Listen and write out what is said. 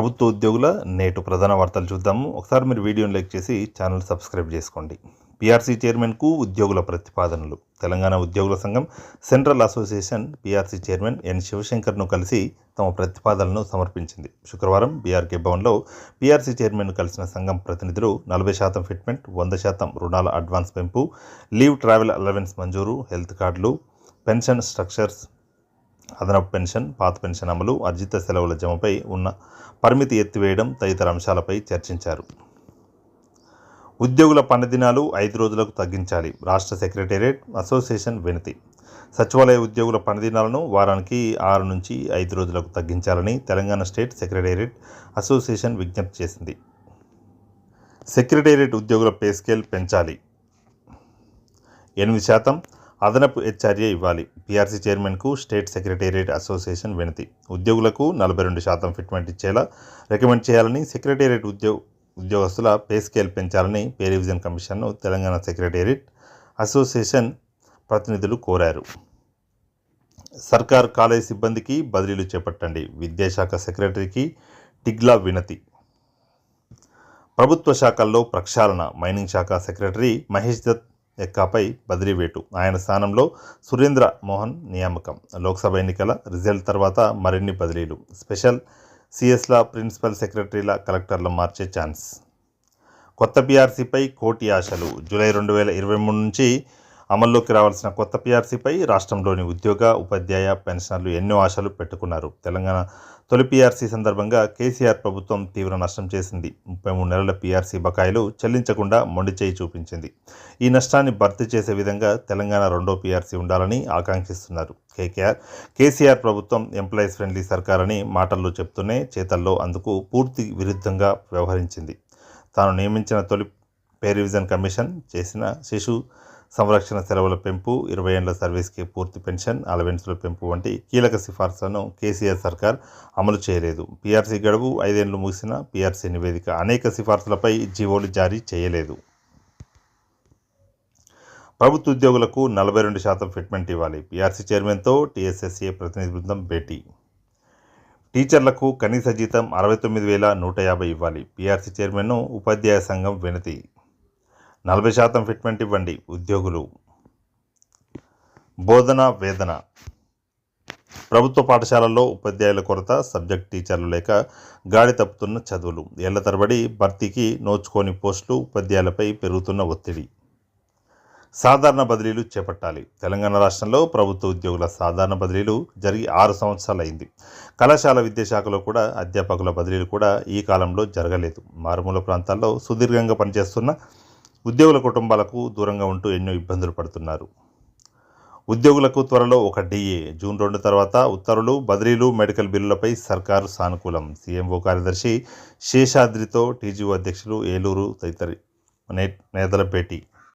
ప్రభుత్వ ఉద్యోగుల నేటు ప్రధాన వార్తలు చూద్దాము. ఒకసారి మీరు వీడియోని లైక్ చేసి ఛానల్ సబ్స్క్రైబ్ చేసుకోండి. పీఆర్సీ చైర్మన్కు ఉద్యోగుల ప్రతిపాదనలు. తెలంగాణ ఉద్యోగుల సంఘం central association PRC chairman N శివశంకర్ను కలిసి తమ ప్రతిపాదనలను సమర్పించింది. శుక్రవారం బీఆర్కే భవన్లో పీఆర్సీ చైర్మన్ను కలిసిన సంఘం ప్రతినిధులు నలభై శాతం ఫిట్మెంట్ వంద శాతం రుణాల అడ్వాన్స్ పెంపు లీవ్ ట్రావెల్ అలవెన్స్ మంజూరు హెల్త్ కార్డులు పెన్షన్ స్ట్రక్చర్స్ అదనపు పెన్షన్ పాత పెన్షన్ అమలు అర్జిత సెలవుల జమపై ఉన్న పరిమితి ఎత్తివేయడం తదితర అంశాలపై చర్చించారు. ఉద్యోగుల పనిదినాలు ఐదు రోజులకు తగ్గించాలి రాష్ట్ర సెక్రటేరియట్ అసోసియేషన్ వినతి. సచివాలయ ఉద్యోగుల పనిదినాలను వారానికి ఆరు నుంచి ఐదు రోజులకు తగ్గించాలని తెలంగాణ స్టేట్ సెక్రటేరియట్ అసోసియేషన్ విజ్ఞప్తి చేసింది. సెక్రటేరియట్ ఉద్యోగుల పే స్కేల్ పెంచాలి. ఎనిమిది శాతం అదనపు హెచ్ఆర్ఏ ఇవ్వాలి. పీఆర్సీ చైర్మన్కు స్టేట్ సెక్రటేరియట్ అసోసియేషన్ వినతి. ఉద్యోగులకు నలభై రెండు శాతం ఫిట్మెంట్ ఇచ్చేలా రికమెండ్ చేయాలని సెక్రటేరియట్ ఉద్యోగ ఉద్యోగస్తుల పే స్కేల్ పెంచాలని పే రివిజన్ కమిషన్ను తెలంగాణ సెక్రటేరియట్ అసోసియేషన్ ప్రతినిధులు కోరారు. సర్కార్ కాలేజ్ సిబ్బందికి బదిలీలు చేపట్టండి. విద్యాశాఖ సెక్రటరీకి టిగ్లా వినతి. ప్రభుత్వ శాఖల్లో ప్రక్షాళన. మైనింగ్ శాఖ సెక్రటరీ మహేష్ దత్ ఎక్కాపై బదిలీ వేటు ఆయన స్థానంలో సురేంద్ర మోహన్ నియామకం. లోక్సభ ఎన్నికల రిజల్ట్ తర్వాత మరిన్ని బదిలీలు. స్పెషల్ సిఎస్ల ప్రిన్సిపల్ సెక్రటరీల కలెక్టర్ల మార్చే ఛాన్స్. కొత్త పీఆర్సీపై కోటి ఆశలు. జూలై రెండు వేల ఇరవై మూడు నుంచి అమల్లోకి రావాల్సిన కొత్త పీఆర్సీపై రాష్ట్రంలోని ఉద్యోగ ఉపాధ్యాయ పెన్షనర్లు ఎన్నో ఆశలు పెట్టుకున్నారు. తెలంగాణ తొలి పీఆర్సీ సందర్భంగా కేసీఆర్ ప్రభుత్వం తీవ్ర నష్టం చేసింది. ముప్పై మూడు నెలల పీఆర్సీ బకాయిలు చెల్లించకుండా మొండి చేయి చూపించింది. ఈ నష్టాన్ని భర్తీ చేసే విధంగా తెలంగాణ రెండో పీఆర్సీ ఉండాలని ఆకాంక్షిస్తున్నారు. కేకేఆర్ కేసీఆర్ ప్రభుత్వం ఎంప్లాయీస్ ఫ్రెండ్లీ సర్కార్ అని మాటల్లో చెప్తూనే చేతల్లో అందుకు పూర్తి విరుద్ధంగా వ్యవహరించింది. తాను నియమించిన తొలి పే రివిజన్ కమిషన్ చేసిన శిశు సంరక్షణ సెలవుల పెంపు ఇరవై ఏళ్ళ సర్వీస్కి పూర్తి పెన్షన్ అలవెన్స్ల పెంపు వంటి కీలక సిఫార్సులను కేసీఆర్ సర్కార్ అమలు చేయలేదు. పీఆర్సీ గడువు ఐదేళ్ళు ముగిసిన పీఆర్సీ నివేదిక అనేక సిఫార్సులపై జీవోలు జారీ చేయలేదు. ప్రభుత్వ ఉద్యోగులకు నలభై రెండు శాతం ఫిట్మెంట్ ఇవ్వాలి. పీఆర్సీ చైర్మన్తో టీఎస్ఎస్ఏ ప్రతినిధి బృందం భేటీ. టీచర్లకు కనీస జీతం అరవై తొమ్మిది వేల నూట యాభై ఇవ్వాలి. పీఆర్సీ చైర్మన్ను ఉపాధ్యాయ సంఘం వినతి. నలభై శాతం ఫిట్మెంట్ ఇవ్వండి ఉద్యోగులు. బోధన వేదన. ప్రభుత్వ పాఠశాలల్లో ఉపాధ్యాయుల కొరత సబ్జెక్ట్ టీచర్లు లేక గాడి తప్పుతున్న చదువులు. ఏళ్ళ తరబడి భర్తీకి నోచుకోని పోస్టులు ఉపాధ్యాయులపై పెరుగుతున్న ఒత్తిడి. సాధారణ బదిలీలు చేపట్టాలి. తెలంగాణ రాష్ట్రంలో ప్రభుత్వ ఉద్యోగుల సాధారణ బదిలీలు జరిగి ఆరు సంవత్సరాలు అయింది కళాశాల విద్యాశాఖలో కూడా అధ్యాపకుల బదిలీలు కూడా ఈ కాలంలో జరగలేదు. మారుమూల ప్రాంతాల్లో సుదీర్ఘంగా పనిచేస్తున్న ఉద్యోగుల కుటుంబాలకు దూరంగా ఉంటూ ఎన్నో ఇబ్బందులు పడుతున్నారు. ఉద్యోగులకు త్వరలో ఒక డిఏ. జూన్ రెండు తర్వాత ఉత్తర్వులు బదిలీలు మెడికల్ బిల్లులపై సర్కారు సానుకూలం. సీఎంఓ కార్యదర్శి శేషాద్రితో టీజీఓ అధ్యక్షులు ఏలూరు తదితర నేతల భేటీ